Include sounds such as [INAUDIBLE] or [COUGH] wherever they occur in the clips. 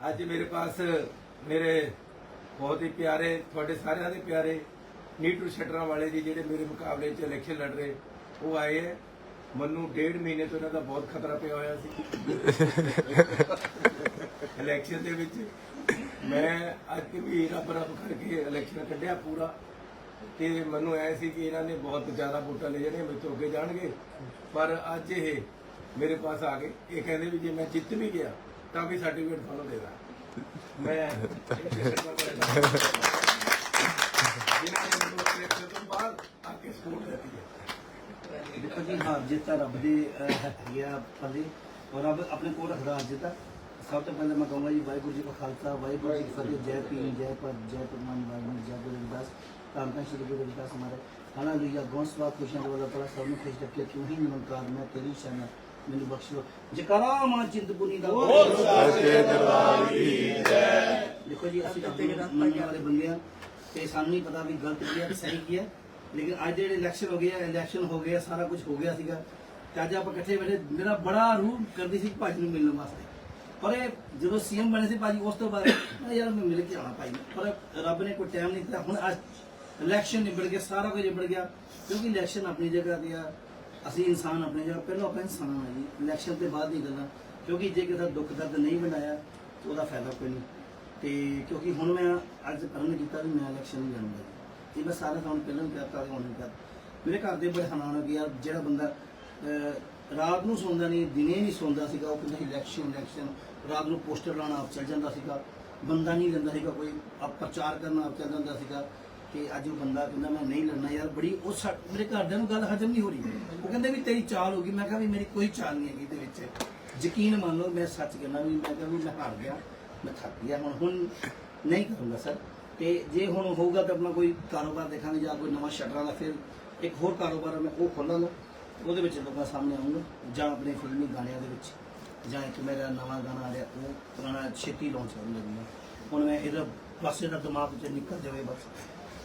ਅੱਜ ਮੇਰੇ ਪਾਸ ਮੇਰੇ ਬਹੁਤ ਹੀ ਪਿਆਰੇ, ਤੁਹਾਡੇ ਸਾਰਿਆਂ ਦੇ ਪਿਆਰੇ ਨੀਟੂ ਸ਼ਟਰਾਂ ਵਾਲੇ ਜੀ ਜਿਹੜੇ ਮੇਰੇ ਮੁਕਾਬਲੇ 'ਚ ਇਲੈਕਸ਼ਨ ਲੜ ਰਹੇ, ਉਹ ਆਏ ਹੈ। ਮੈਨੂੰ ਡੇਢ ਮਹੀਨੇ ਤੋਂ ਇਹਨਾਂ ਦਾ ਬਹੁਤ ਖਤਰਾ ਪਿਆ ਹੋਇਆ ਸੀ। ਇਲੈਕਸ਼ਨ ਦੇ ਵਿੱਚ ਮੈਂ ਅੱਜ ਵੀ ਰੱਬ ਰੱਬ ਕਰਕੇ ਇਲੈਕਸ਼ਨ ਕੱਢਿਆ ਪੂਰਾ। ਤੇ ਮੈਨੂੰ ਐ ਸੀ ਕਿ ਇਹਨਾਂ ਨੇ ਬਹੁਤ ਜ਼ਿਆਦਾ ਵੋਟਾਂ ਲੈ ਜਾਣੀਆਂ, ਮੇਰੇ ਤੋਂ ਅੱਗੇ ਜਾਣਗੇ। ਪਰ ਅੱਜ ਇਹ ਮੇਰੇ ਪਾਸ ਆ ਗਏ। ਇਹ ਕਹਿੰਦੇ ਵੀ ਜੇ ਮੈਂ ਜਿੱਤ ਵੀ ਗਿਆ ਤਾਂ ਵੀ ਸਰਟੀਫਿਕੇਟ ਤੁਹਾਨੂੰ ਦੇਣਾ ਮੈਂ ਜਿਨ੍ਹਾਂ ਨੇ ਮੈਨੂੰ ਇਲੈਕਸ਼ਨ ਤੋਂ ਬਾਅਦ ਆ ਕੇ ਸਪੋਰਟ ਦਿੱਤੀ ਹੈ ਦੇਖੋ ਜੀ ਹਾਰ ਜਿੱਤ ਤਾਂ ਰੱਬ ਦੀ ਅਹ, ਹੈਗੀ ਆ ਪੱਲੇ ਔਰ ਰੱਬ ਆਪਣੇ ਕੋਲ ਰੱਖਦਾ ਹਾਰ ਜਿੱਤ ਸਭ ਤੋਂ ਪਹਿਲਾਂ ਮੈਂ ਕਹੂੰਗਾ ਜੀ ਵਾਹਿਗੁਰੂ ਜੀ ਕਾ ਖਾਲਸਾ ਵਾਹਿਗੁਰੂ ਜੀ ਕੀ ਫਤਿਹ ਜੈ ਪੀਰ ਜੈ ਪਰ ਜੈ ਪਰਮਾਨ ਵਾਹਿਗੁਰੂ ਜੈ ਗੁਰੂ ਰਵਿਦਾਸ ਧੰਨ ਧੰਨ ਸ਼੍ਰੀ ਗੁਰੂ ਰਵਿਦਾਸ ਹਮਾਰੇ ਹਾਲੇਲੂਇਆ ਗੋਸਵਾ ਦੇ ਵਾਲਾ ਪੜਾ ਸਭ ਨੂੰ ਖੁਸ਼ ਰੱਖੇ। ਕਿਉਂ ਹੀ ਨਿਮੰਤਕਾਰ ਮੈਂ ਤੇਰੀ ਸ਼ਰਨ। ਮੈਨੂੰ ਬਖਸ਼ ਜਕਰਾ ਮਾਂ ਚਿੰਤਪੁਰਨੀ ਦਾ। ਬਹੁਤ ਸੱਚੇ ਦਰਬਾਰ ਕੀ ਦੇਖੋ ਜੀ ਅਸੀਂ ਤਾਂ ਮੰਨਣ ਵਾਲੇ ਬੰਦੇ ਆ ਤੇ ਸਾਨੂੰ ਨਹੀਂ ਪਤਾ ਵੀ ਗਲਤ ਕੀ ਹੈ ਸਹੀ ਕੀ ਹੈ ਲੇਕਿਨ ਅੱਜ ਜਿਹੜੇ ਇਲੈਕਸ਼ਨ ਹੋ ਗਏ ਆ ਇਲੈਕਸ਼ਨ ਹੋ ਗਏ ਆ, ਸਾਰਾ ਕੁਝ ਹੋ ਗਿਆ ਸੀਗਾ। ਤੇ ਅੱਜ ਆਪਾਂ ਇਕੱਠੇ ਬੈਠੇ ਮੇਰਾ ਬੜਾ ਰੂਹ ਕਰਦੀ ਸੀ ਭਾਜੀ ਨੂੰ ਮਿਲਣ ਵਾਸਤੇ। ਪਰ ਇਹ ਜਦੋਂ ਸੀਐਮ ਬਣੇ ਸੀ ਭਾਜੀ ਉਸ ਤੋਂ ਬਾਅਦ ਯਾਰ ਮੈਂ ਮਿਲ ਕੇ ਆਉਣਾ ਭਾਈ। ਪਰ ਰੱਬ ਨੇ ਕੋਈ ਟਾਈਮ ਨਹੀਂ ਦਿੱਤਾ। ਹੁਣ ਅੱਜ ਇਲੈਕਸ਼ਨ ਨਿਬੜ ਗਿਆ ਸਾਰਾ ਕੁਝ ਨਿਬੜ ਗਿਆ। ਕਿਉਂਕਿ ਇਲੈਕਸ਼ਨ ਆਪਣੀ ਜਗ੍ਹਾ ਤੇ ਆ। ਅਸੀਂ ਇਨਸਾਨ ਆਪਣੇ ਜਗ੍ਹਾ ਪਹਿਲਾਂ ਆਪਾਂ ਇਨਸਾਨ ਆ ਜੀ ਇਲੈਕਸ਼ਨ ਤੇ ਬਾਅਦ ਨਹੀਂ ਗੱਲਾਂ ਕਿਉਂਕਿ ਜੇ ਕਿਸੇ ਦਾ ਦੁੱਖ ਦਰਦ ਨਹੀਂ ਬਣਾਇਆ, ਤਾਂ ਉਹਦਾ ਫਾਇਦਾ ਕੋਈ ਨਹੀਂ। ਤੇ ਕਿਉਂਕਿ ਹੁਣ ਮੈਂ ਅੱਜ ਕਰਨ ਕੀਤਾ ਵੀ ਮੈਂ ਇਲੈਕਸ਼ਨ ਨਹੀਂ ਲੜੂੰਗਾ ਇਹ ਮੈਂ ਸਾਰਾ ਤੁਹਾਨੂੰ ਪਹਿਲਾਂ ਵੀ ਕਰਤਾ ਤੇ ਹੁਣ ਵੀ ਕਰਤਾ ਮੇਰੇ ਘਰ ਦੇ ਬੜੇ ਹੈਰਾਨ ਹੋ ਗਏ ਯਾਰ ਜਿਹੜਾ ਬੰਦਾ ਰਾਤ ਨੂੰ ਸੌਂਦਾ ਨਹੀਂ, ਦਿਨੇ ਨਹੀਂ ਸੌਂਦਾ ਸੀਗਾ, ਉਹ ਕਹਿੰਦਾ ਇਲੈਕਸ਼ਨ ਇਲੈਕਸ਼ਨ ਰਾਤ ਨੂੰ ਪੋਸਟਰ ਲਾਉਣਾ ਆਪ ਚੱਲ ਜਾਂਦਾ ਸੀਗਾ। ਬੰਦਾ ਨਹੀਂ ਲੈਂਦਾ ਸੀਗਾ, ਕੋਈ ਆਪ ਪ੍ਰਚਾਰ ਕਰਨਾ ਆਪ ਚੱਲ ਜਾਂਦਾ ਸੀਗਾ। ਕਿ ਅੱਜ ਉਹ ਬੰਦਾ ਕਹਿੰਦਾ ਮੈਂ ਨਹੀਂ ਲੜਨਾ ਯਾਰ ਬੜੀ ਉਹ ਸਾ- ਮੇਰੇ ਘਰਦਿਆਂ ਨੂੰ ਗੱਲ ਹਜਮ ਨਹੀਂ ਹੋ ਰਹੀ। ਉਹ ਕਹਿੰਦੇ ਵੀ ਤੇਰੀ ਚਾਲ ਹੋ ਗਈ। ਮੈਂ ਕਿਹਾ ਵੀ ਮੇਰੀ ਕੋਈ ਚਾਲ ਨਹੀਂ ਹੈਗੀ ਇਹਦੇ ਵਿੱਚ। ਯਕੀਨ ਮੰਨ ਲਓ ਮੈਂ ਸੱਚ ਕਹਿੰਦਾ ਵੀ ਮੈਂ ਕਿਹਾ ਵੀ ਮੈਂ ਹਾਰ ਗਿਆ ਮੈਂ ਥੱਕ ਗਿਆ। ਹੁਣ ਹੁਣ ਨਹੀਂ ਕਰੂੰਗਾ ਸਰ। ਤੇ ਜੇ ਹੁਣ ਹੋਊਗਾ ਤਾਂ ਆਪਣਾ ਕੋਈ ਕਾਰੋਬਾਰ ਦੇਖਾਂਗੇ ਜਾਂ ਕੋਈ ਨਵਾਂ ਸ਼ਟਰਾਂ ਦਾ ਫਿਰ ਇੱਕ ਹੋਰ ਕਾਰੋਬਾਰ ਆ, ਮੈਂ ਉਹ ਖੋਲਾਂਗਾ। ਉਹਦੇ ਵਿੱਚ ਲੋਕਾਂ ਸਾਹਮਣੇ ਆਉਂਗਾ ਜਾਂ ਆਪਣੇ ਫਿਲਮੀ ਗਾਣਿਆਂ ਦੇ ਵਿੱਚ। ਜਾਂ ਇੱਕ ਮੇਰਾ ਨਵਾਂ ਗਾਣਾ ਆ ਰਿਹਾ ਉਹ ਪੁਰਾਣਾ ਛੇਤੀ ਲਾਂਚ ਕਰਨ ਲੱਗੂਗਾ ਹੁਣ ਮੈਂ ਇਹਦਾ ਪਾਸੇ ਦਾ ਦਿਮਾਗ ਚ ਨਿਕਲ ਜਾਵੇ ਬਸ।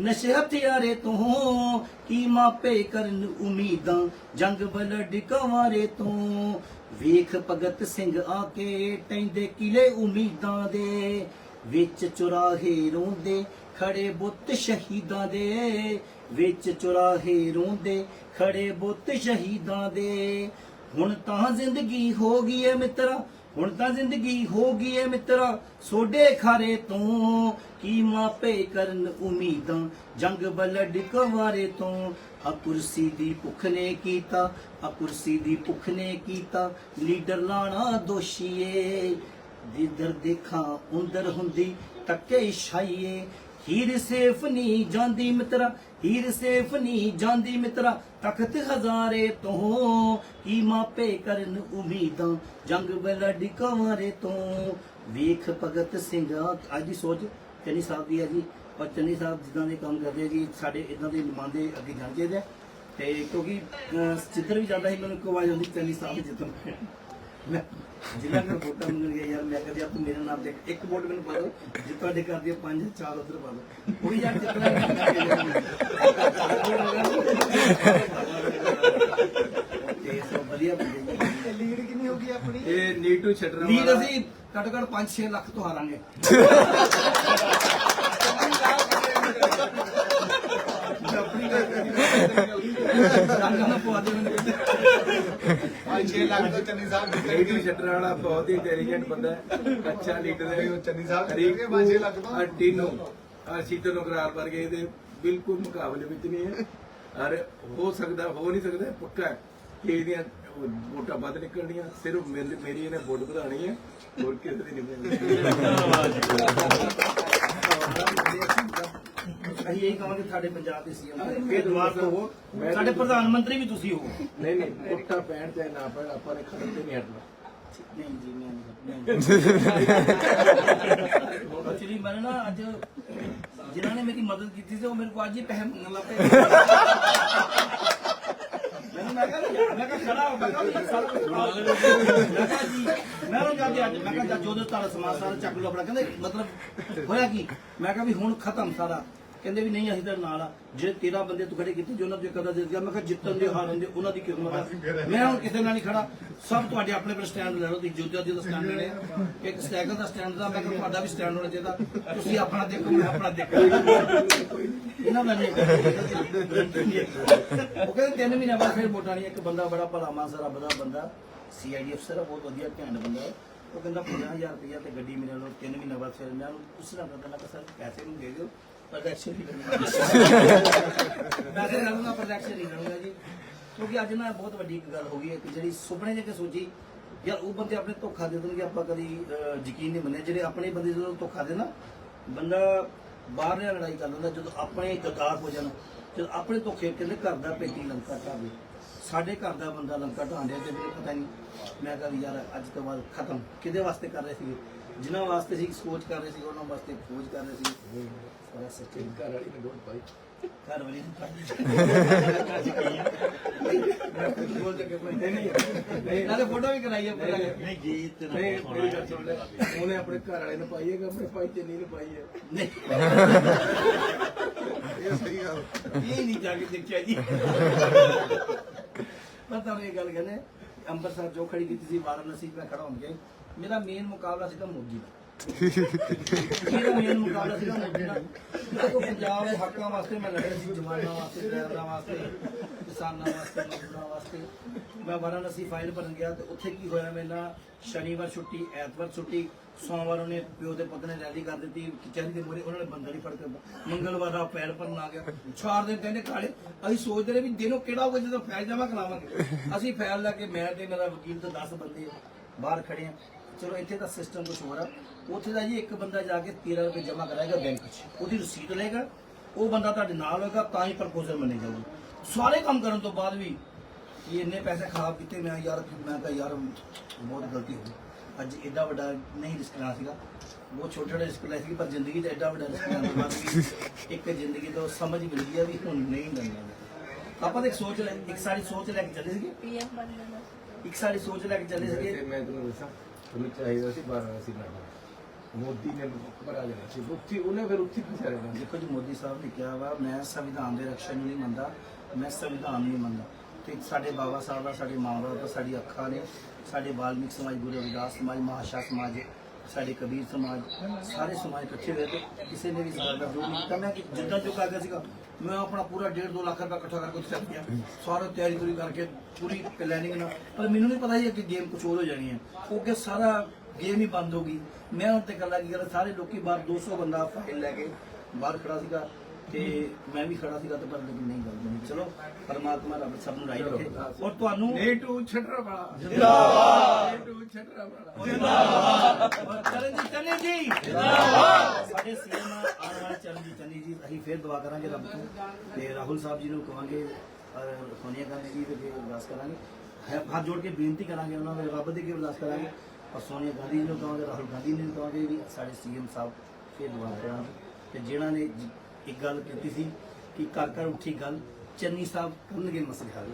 ਨਸ਼ੇ ਹਥਿਆਰੇ ਤੋਂ, ਕੀ ਮਾਪੇ ਕਰਨ ਉਮੀਦਾਂ? ਜੰਗ ਬਲਡ ਕਵਾਰੇ ਤੋਂ। ਵੇਖ ਭਗਤ ਸਿੰਘ ਆ ਕੇ ਟੈਂਦੇ ਕਿਲੇ ਉਮੀਦਾਂ ਦੇ। ਵਿੱਚ ਚੁਰਾਹੇ ਰੋਂਦੇ ਖੜੇ ਬੁੱਤ ਸ਼ਹੀਦਾਂ ਦੇ। ਵਿੱਚ ਚੁਰਾਹੇ ਰੋਂਦੇ ਖੜੇ ਬੁੱਤ ਸ਼ਹੀਦਾਂ ਦੇ। ਹੁਣ ਤਾਂ ਜ਼ਿੰਦਗੀ ਹੋ ਗਈ ਏ ਮਿੱਤਰਾ ਹੁਣ ਤਾਂ ਜ਼ਿੰਦਗੀ ਹੋ ਗਈ ਏ ਮਿੱਤਰਾ, ਸੋਡੇ ਖਾਰੇ ਤੋਂ। ਕੀ ਮਾਪੇ ਕਰਨ ਉਮੀਦਾਂ, ਜੰਗ ਬਲਡ ਕਵਾਰੇ ਤੋਂ। ਆ ਕੁਰਸੀ ਦੀ ਭੁੱਖ ਨੇ ਕੀਤਾ ਆ ਕੁਰਸੀ ਦੀ ਭੁੱਖ ਨੇ ਕੀਤਾ। ਲੀਡਰ ਲਾਣਾ ਦੋਸ਼ੀਏ ਜਿੱਦਰ ਦੇਖਾਂ ਉੰਦਰ ਹੁੰਦੀ ਟੱਕੇ ਛਾਈਏ। ਹੀਰ ਸੇਫ ਨਹੀਂ ਜਾਂਦੀ ਮਿੱਤਰਾ ਹੀਰ ਸੇਫ ਨਹੀਂ ਜਾਂਦੀ ਮਿੱਤਰਾ ਤਖਤ ਹਜ਼ਾਰੇ ਤੋਂ ਕੀ ਮਾਪੇ ਕਰਨ ਉਮੀਦਾਂ ਜੰਗ ਬਲਡ ਕਵਾਰੇ ਤੋਂ। ਵੇਖ ਭਗਤ ਸਿੰਘ ਅੱਜ ਦੀ ਸੋਚ ਚੰਨੀ ਸਾਹਿਬ ਦੀ ਹੈ ਜੀ। ਔਰ ਚੰਨੀ ਸਾਹਿਬ ਜਿੱਦਾਂ ਦੇ ਕੰਮ ਕਰਦੇ ਜੀ ਸਾਡੇ ਇਦਾਂ ਦੇ ਨੁਮਾਇੰਦੇ ਅੱਗੇ ਜਾਣ ਚਾਹੀਦੇ ਤੇ ਕਿਉਂਕਿ ਅਹ, ਵੀ ਜਾਂਦਾ ਸੀ ਮੈਨੂੰ ਇੱਕ ਆਵਾਜ਼ ਚੰਨੀ ਸਾਹਿਬ ਜਿੱਤਣ। ਮੈਂ ਜਿੰਨਾ ਕਰ ਵੋਟਾਂ ਮੰਗਣ ਗਿਆ ਯਾਰ ਮੈਂ ਕਹਦੇ ਆਪ ਮੇਰੇ ਨਾਮ ਦੇ ਇੱਕ ਵੋਟ ਮੈਨੂੰ ਪਾ ਦਿਓ ਜੇ ਤੁਹਾਡੇ ਘਰ ਦੀਆਂ ਪੰਜ ਚਾਰ ਉਧਰ ਪਾ ਦਿਓ। ਉਹ ਵੀ ਯਾਰ ਜਿੱਤਣਾ ਤੇ ਸੋ ਵਧੀਆ ਬੰਦੇ ਜੀ ਲੀਡ ਕਿੰਨੀ ਹੋ ਗਈ ਆਪਣੀ? ਇਹ ਨੀਟੂ ਸ਼ਟਰਾਂ ਲੀਡ ਵਾਲਾ। ਅਸੀਂ ਘੱਟੋ ਘੱਟ 5-6 ਲੱਖ ਤੋਂ ਹਾਰਾਂਗੇ ਆਪਣੀ ਰੰਗਾਂ ਨੂੰ ਪਵਾ ਦੇ ਮੈਨੂੰ 5-6 ਲੱਖ ਤੋਂ ਚੰਨੀ ਸਾਹਿਬ ਨੀਟੂ ਜਿੱਤਣਗੇ ਸ਼ਟਰਾਂ ਵਾਲਾ ਬਹੁਤ ਹੀ ਇੰਟੈਲੀਜੈਂਟ ਬੰਦਾ ਹੈ। ਅੱਛਾ ਲੀਡਰ ਹੈ। ਉਹ ਚੰਨੀ ਸਾਹਿਬ ਜਿੱਤਣਗੇ 5-6 ਲੱਖ ਤੋਂ। ਔਰ ਟੀਨੋ ਔਰ ਸੀਤੋ ਨਗਰਾਲ ਵਰਗੇ ਦੇ ਬਿਲਕੁਲ ਮੁਕਾਬਲੇ ਵਿੱਚ ਨਹੀਂ ਹੈ। ਔਰ ਹੋ ਸਕਦਾ ਹੋ ਨਹੀਂ ਸਕਦਾ ਪੱਕਾ ਹੈ ਕਿ ਇਹਦੀਆਂ ਵੋਟਾਂ ਵੱਧ ਨਿਕਲਣੀਆਂ। ਸਿਰਫ ਮੇਰੀ ਇਹਨੇ ਵੋਟ ਵਧਾਣੀ ਹੈ। ਹੋਰ ਕਿਸੇ ਦੀ ਨਹੀਂ ਅਸੀਂ ਇਹ ਕਹਾਂਗੇ ਸਾਡੇ ਪੰਜਾਬ ਦੇ ਸੀਐਮ ਫਿਰ ਦੁਆਰ ਤੋਂ ਹੋ ਸਾਡੇ ਪ੍ਰਧਾਨ ਮੰਤਰੀ ਵੀ ਤੁਸੀਂ ਹੋ। ਨਹੀਂ ਨਹੀਂ ਵੋਟਾਂ ਪੈਣ ਚਾਹੇ ਨਾ ਪੈਣ ਆਪਾਂ ਨੇ ਖਤਮ ਤੇ ਨਹੀਂ ਹਟਣਾ। ਨਹੀਂ ਜੀ ਮੈਂ [LAUGHS] ਐਕਚੁਅਲੀ ਮੈਂ ਨਾ ਅੱਜ ਜਿਨ੍ਹਾਂ ਨੇ ਮੇਰੀ ਮਦਦ ਕੀਤੀ ਸੀ ਉਹ ਮੇਰੇ ਕੋਲ ਅੱਜ ਹੀ ਪੈਸੇ ਮੰਗਣ ਲੱਗ ਪਏ। ਮੈਂ ਕਿਹਾ ਮੈਂ ਕਿਹਾ ਖੜਾ ਹੋ ਕਿਹਾ ਵੀ ਸਾਰਾ ਕੁਝ ਲਓ। ਮੈਂ ਕਿਹਾ ਜੀ ਮੈਂ ਉਹਨੂੰ ਜਾ ਕੇ ਅੱਜ ਮੈਂ ਕਿਹਾ ਜੋ ਜੋ ਤੁਹਾਡਾ ਸਮਾਨ ਸਾਰਾ ਚੱਕ ਲਓ ਆਪਣਾ। ਕਹਿੰਦੇ ਮਤਲਬ ਹੋਇਆ ਕੀ? ਮੈਂ ਕਿਹਾ ਵੀ ਹੁਣ ਖਤਮ ਸਾਰਾ। ਕਹਿੰਦੇ ਵੀ ਨਹੀਂ ਅਸੀਂ ਤਾਂ ਨਾਲ ਆ। ਜਿਹੜੇ 13 ਬੰਦੇ ਤੂੰ ਖੜੇ ਕੀਤੇ ਜੋ ਉਹਨਾਂ ਦੇ ਕਦਾ ਦੇ ਗਿਆ ਮੈਂ ਕਿਹਾ ਜਿੱਤਣ ਦੇ ਹਾਰਨ ਦੇ ਉਹਨਾਂ ਦੀ ਕੀ ਹਿੰਮਤ ਆ? ਮੈਂ ਹੁਣ ਕਿਸੇ ਨਾਲ ਨਹੀਂ ਖੜਾ। ਸਭ ਤੁਹਾਡੇ ਆਪਣੇ ਆਪਣੇ ਸਟੈਂਡ ਲੈ ਲਓ ਤੁਸੀਂ ਜੋਧਿਆ ਜੀ ਦਾ ਸਟੈਂਡ ਲੈਣੇ ਆ। ਇੱਕ ਸਾਈਕਲ ਦਾ ਸਟੈਂਡ ਦਾ ਮੈਂ ਕਿਹਾ ਤੁਹਾਡਾ ਵੀ ਸਟੈਂਡ ਹੋਣਾ ਚਾਹੀਦਾ। ਤੁਸੀਂ ਆਪਣਾ ਦੇਖੋ ਮੈਂ ਆਪਣਾ ਦੇਖਾਂ ਇਹਨਾਂ ਦਾ ਨਹੀਂ ਉਹ ਕਹਿੰਦੇ ਤਿੰਨ ਮਹੀਨੇ ਬਾਅਦ ਫਿਰ ਵੋਟਾਂ ਨਹੀਂ ਇੱਕ ਬੰਦਾ ਬੜਾ ਭਲਾ ਮਾਨਸਾ ਰੱਬ ਦਾ ਬੰਦਾ। ਸੀਆਈਡੀ ਅਫਸਰ ਆ ਬਹੁਤ ਵਧੀਆ ਘੈਂਟ ਬੰਦਾ ਹੈ। ਉਹ ਕਹਿੰਦਾ 50000 ਰੁਪਇਆ ਤੇ ਗੱਡੀ ਮੇਰੇ ਨਾਲ ਤਿੰਨ ਮਹੀਨੇ ਬਾਅਦ ਫਿਰ ਮੈਂ ਉਹਨੂੰ ਪੁੱਛਣਾ ਪੈਂਦਾ ਮੈਂ ਕਿਹਾ ਸਰ ਪੈਸੇ ਨੂੰ ਦੇ ਦਿਓ ਪਰ ਨਹੀਂ ਕਰਨਾ। ਪੈਸੇ ਲਵਾਂਗਾ ਪਰ ਨਹੀਂ ਕਰੂੰਗਾ ਜੀ। ਕਿਉਂਕਿ ਅੱਜ ਨਾ ਬਹੁਤ ਵੱਡੀ ਇੱਕ ਗੱਲ ਹੋ ਗਈ ਹੈ ਕਿ ਜਿਹੜੀ ਸੁਪਨੇ ਜੇ ਕੇ ਸੋਚੀ ਯਾਰ ਉਹ ਬੰਦੇ ਆਪਣੇ ਧੋਖਾ ਦੇ ਦੇਣਗੇ ਆਪਾਂ ਕਦੀ ਅਹ, ਯਕੀਨ ਨਹੀਂ ਮੰਨਿਆ। ਜਿਹੜੇ ਆਪਣੇ ਬੰਦੇ ਜਦੋਂ ਧੋਖਾ ਦੇ ਨਾ ਬੰਦਾ ਬਾਹਰ ਨਾਲ ਲੜਾਈ ਕਰ ਲੈਂਦਾ ਜਦੋਂ ਆਪਣੇ ਗਦਾਰ ਹੋ ਜਾਣ, ਜਦੋਂ ਆਪਣੇ ਧੋਖੇ ਕਹਿੰਦੇ ਘਰ ਦਾ ਪੇਟੀ ਲੰਕਾ ਢਾਵੇ। ਸਾਡੇ ਘਰ ਦਾ ਬੰਦਾ ਲੰਕਾ ਢਾਂਡਿਆ ਤੇ ਮੈਨੂੰ ਪਤਾ ਨਹੀਂ ਮੈਂ ਕਿਹਾ ਵੀ ਯਾਰ ਅੱਜ ਤੋਂ ਬਾਅਦ ਖਤਮ। ਕਿਹਦੇ ਵਾਸਤੇ ਕਰ ਰਹੇ ਸੀਗੇ? ਜਿਨ੍ਹਾਂ ਵਾਸਤੇ ਸੀ, ਸੋਚ ਕਰ ਰਹੇ ਸੀ, ਉਹਨਾਂ ਵਾਸਤੇ ਖੋਜ ਕਰ ਰਹੇ ਸੀ। ਸੱਚੇ ਘਰ ਵਾਲੀ ਨੇ ਡੋਟ ਪਾਈ ਘਰ ਵਾਲੀ ਨੂੰ ਬੋਲ ਦੇ ਕੇ ਕੋਈ ਨਹੀਂ ਨਹੀਂ ਨਾਲੇ ਫੋਟੋ ਵੀ ਕਰਾਈ ਹੈ ਪੂਰਾ ਨਹੀਂ। ਗੀਤ ਨਹੀਂ ਮੇਰੀ ਗੱਲ ਸੁਣ ਲੈ। ਉਹਨੇ ਆਪਣੇ ਘਰ ਵਾਲੇ ਨੂੰ ਪਾਈ ਹੈ ਕਿ ਆਪਣੇ ਭਾਈ ਚੰਨੀ ਨੂੰ ਪਾਈ ਹੈ? ਨਹੀਂ। ਇਹ ਸਹੀ ਗੱਲ। ਇਹ ਨਹੀਂ ਜਾ ਕੇ ਦੇਖਿਆ ਜੀ। ਮੈਂ ਤੁਹਾਨੂੰ ਇਹ ਗੱਲ ਕਹਿੰਦੇ ਅੰਮ੍ਰਿਤਸਰ ਜੋ ਖੜੀ ਕੀਤੀ ਸੀ ਵਾਰਾਣਸੀ ਮੈਂ ਖੜਾ ਹੋਣ ਗਿਆ। ਮੇਰਾ ਮੇਨ ਮੁਕਾਬਲਾ ਸੀਗਾ ਮੋਦੀ ਦਾ। ਮੇਰਾ ਮੇਨ ਮੁਕਾਬਲਾ ਸੀਗਾ ਮੋਦੀ ਦਾ ਦੇਖੋ ਪੰਜਾਬ ਦੇ ਹੱਕਾਂ ਵਾਸਤੇ ਮੈਂ ਲੜਿਆ ਸੀ ਜਵਾਨਾਂ ਵਾਸਤੇ ਡਰਾਈਵਰਾਂ ਵਾਸਤੇ ਕਿਸਾਨਾਂ ਵਾਸਤੇ ਮਜ਼ਦੂਰਾਂ ਵਾਸਤੇ ਮੈਂ ਵਾਰਾਣਸੀ ਫਾਈਲ ਭਰਨ ਗਿਆ ਤੇ ਉੱਥੇ ਕੀ ਹੋਇਆ ਮੇਰੇ ਨਾਲ ਸ਼ਨੀਵਾਰ ਛੁੱਟੀ ਐਤਵਾਰ ਛੁੱਟੀ ਸੋਮਵਾਰ ਉਹਨੇ ਪਿਓ ਦੇ ਪੁੱਤ ਨੇ ਰੈਲੀ ਕਰ ਦਿੱਤੀ ਕਚਹਿਰੀ ਦੇ ਮੂਹਰੇ ਉਹਨਾਂ ਨੇ ਬੰਦਾ ਨਹੀਂ ਫੜ ਕੇ ਮੰਗਲਵਾਰ ਦਾ ਫਾਈਲ ਭਰਨ ਆ ਗਿਆ ਚਾਰ ਦਿਨ ਕਹਿੰਦੇ ਕਾਲੇ ਅਸੀਂ ਸੋਚਦੇ ਰਹੇ ਵੀ ਦਿਨੋਂ ਕਿਹੜਾ ਹੋਊਗਾ ਜਦੋਂ ਫਾਈਲ ਜਮ੍ਹਾਂ ਕਰਾਵਾਂਗੇ ਅਸੀਂ ਫੈਲ ਲੈ ਕੇ ਮੈਂ ਤੇ ਮੇਰਾ ਵਕੀਲ ਤੇ 10 ਬੰਦੇ ਬਾਹਰ ਖੜੇ ਆ ਚਲੋ, ਇੱਥੇ ਦਾ ਸਿਸਟਮ ਕੁਝ ਹੋਰ ਆ। ਉੱਥੇ ਦਾ ਜੀ ਇੱਕ ਬੰਦਾ ਜਾ ਕੇ 13 ਰੁਪਏ ਜਮ੍ਹਾਂ ਕਰਾਏਗਾ ਬੈਂਕ 'ਚ। ਉਹਦੀ ਰਸੀਦ ਲਏਗਾ ਉਹ ਬੰਦਾ ਤੁਹਾਡੇ ਨਾਲ ਹੋਏਗਾ ਤਾਂ ਹੀ ਪ੍ਰਪੋਜ਼ਲ ਮੰਨੇ ਜਾਊਗੀ। ਸਾਰੇ ਕੰਮ ਕਰਨ ਤੋਂ ਬਾਅਦ ਵੀ ਇਹ ਇੰਨੇ ਪੈਸੇ ਖਰਾਬ ਕੀਤੇ ਮੈਂ ਯਾਰ ਮੈਂ ਤਾਂ ਯਾਰ ਬਹੁਤ ਗਲਤੀ ਹੋ ਗਈ। ਅੱਜ ਐਡਾ ਵੱਡਾ ਨਹੀਂ ਰਿਸਕ ਲੈਣਾ ਸੀਗਾ। ਬਹੁਤ ਛੋਟਾ ਜਿਹਾ ਰਿਸਕ ਲਿਆ ਸੀ ਪਰ ਜ਼ਿੰਦਗੀ 'ਚ ਐਡਾ ਵੱਡਾ ਰਿਸਕ ਲੈਣ ਤੋਂ ਬਾਅਦ ਵੀ ਇੱਕ ਜ਼ਿੰਦਗੀ ਤੋਂ ਸਮਝ ਮਿਲ ਗਈ ਆ ਵੀ ਹੁਣ ਨਹੀਂ ਲੈਣਾ। ਆਪਾਂ ਤਾਂ ਇੱਕ ਸੋਚ ਲੈ ਇੱਕ ਸਾਡੀ ਸੋਚ ਲੈ ਕੇ ਚੱਲੇ ਸੀਗੇ। ਪੀਐਮ ਬਣ ਜਾਣਾ। ਇੱਕ ਸਾਡੀ ਸੋਚ ਲੈ ਕੇ ਚੱਲੇ ਸੀਗੇ। ਮੈਂ ਤੁਹਾਨੂੰ ਦੱਸਾਂ ਤੁਹਾਨੂੰ ਚਾਹੀਦਾ ਸੀ ਵਾਰਾਣਸੀ ਲੜਨਾ। ਮੋਦੀ ਨੇ ਬਰਾ ਦੇਣਾ ਸੀ। ਉੱਥੇ ਉਹਨੇ ਫਿਰ ਉੱਥੇ ਫਸਿਆ ਰਹਿਣਾ ਦੇਖੋ ਜੀ, ਮੋਦੀ ਸਾਹਿਬ ਨੇ ਕਿਹਾ ਵਾ, ਮੈਂ ਸੰਵਿਧਾਨ ਦੇ ਰਕਸ਼ਾ ਨੂੰ ਨਹੀਂ ਮੰਨਦਾ, ਮੈਂ ਸੰਵਿਧਾਨ ਨਹੀਂ ਮੰਨਦਾ। ਤੇ ਸਾਡੇ ਬਾਬਾ ਸਾਹਿਬ ਦਾ ਸਾਡੇ ਮਾਂ ਬਾਪ ਦਾ ਸਾਡੀ ਅੱਖਾਂ ਨੇ, ਸਾਡੇ ਵਾਲਮੀਕ ਸਮਾਜ, ਗੁਰੂ ਰਵਿਦਾਸ ਸਮਾਜ, ਮਹਾਸ਼ਾ ਸਮਾਜ, ਸਾਡੇ ਕਬੀਰ ਸਮਾਜ, ਸਾਰੇ ਸਮਾਜ ਇਕੱਠੇ ਹੋਏ ਤੇ ਕਿਸੇ ਨੇ ਵੀ ਇਸ ਦਾ ਵਿਰੋਧ ਨਹੀਂ ਕੀਤਾ। ਮੈਂ ਕਿ ਜਿੱਦਾਂ ਜੋ ਕਰਦਾ ਸੀਗਾ, ਮੈਂ ਆਪਣਾ ਪੂਰਾ 1.5 2 ਲੱਖ ਰੁਪਏ ਇਕੱਠਾ ਕਰਕੇ ਉੱਥੇ ਚੱਲ ਗਿਆ ਸਾਰਾ ਤਿਆਰੀ ਤੁਰੀ ਕਰਕੇ ਪੂਰੀ ਪਲੈਨਿੰਗ ਨਾਲ। ਪਰ ਮੈਨੂੰ ਨਹੀਂ ਪਤਾ ਸੀ ਕਿ ਗੇਮ ਕੁਝ ਹੋਰ ਹੋ ਜਾਣੀ ਹੈ। ਕਿਉਂਕਿ ਸਾਰਾ ਗੇਮ ਹੀ ਬੰਦ ਹੋ ਗਈ। ਮੈਂ ਤੇ ਗੱਲਾਂ ਕੀ ਕਰਾਂ ਸਾਰੇ ਲੋਕੀ ਬਾਹਰ 200 ਬੰਦਾ ਫਾਈਲ ਲੈ ਕੇ ਬਾਹਰ ਖੜਾ ਸੀਗਾ ਤੇ ਮੈਂ ਵੀ ਖੜਾ ਸੀਗਾ ਤੇ ਪਰ ਲੇਕਿਨ ਨਹੀਂ ਗੱਲ ਬਣੀ। ਚਲੋ ਪਰਮਾਤਮਾ ਰੱਬ ਸਭ ਨੂੰ ਰਾਈ ਰੱਖੇ। ਔਰ ਤੁਹਾਨੂੰ ਵਾਲਾ ਜਿੰਦਾਬਾਦ। ਨੇਟੂ ਛੱਡਰਾ ਵਾਲਾ ਔਰ ਚਰਨ ਜੀ ਚੰਨੀ ਜੀ ਜਿੰਦਾਬਾਦ। ਸਾਡੇ ਸੀਐਮ ਆਉਣ ਵਾਲੇ ਚਰਨ ਜੀ ਚੰਨੀ ਜੀ ਅਸੀਂ ਫੇਰ ਦੁਆ ਕਰਾਂਗੇ ਰੱਬ ਤੋਂ ਤੇ ਰਾਹੁਲ ਸਾਹਿਬ ਜੀ ਨੂੰ ਕਹਾਂਗੇ ਔਰ ਸੋਨੀਆ ਗਾਂਧੀ ਜੀ ਅੱਗੇ ਅਰਦਾਸ ਕਰਾਂਗੇ। ਹੱਥ ਜੋੜ ਕੇ ਬੇਨਤੀ ਕਰਾਂਗੇ ਉਹਨਾਂ ਦੇ ਰੱਬ ਦੇ ਅੱਗੇ ਅਰਦਾਸ ਕਰਾਂਗੇ। ਔਰ ਸੋਨੀਆ ਗਾਂਧੀ ਜੀ ਨੂੰ ਕਹਾਂਗੇ, ਰਾਹੁਲ ਗਾਂਧੀ ਜੀ ਨੂੰ ਕਹਾਂਗੇ ਵੀ ਸਾਡੇ ਸੀਐਮ ਸਾਹਿਬ ਫੇਰ ਦੁਆ ਕਰਾਂਗੇ ਤੇ ਜਿਨ੍ਹਾਂ ਨੇ ਇੱਕ ਗੱਲ ਕੀਤੀ ਸੀ ਕਿ ਘਰ ਘਰ ਉੱਠੀ ਗੱਲ, ਚੰਨੀ ਸਾਹਿਬ ਕਰਨਗੇ ਮਸਲੇ ਹੱਲ।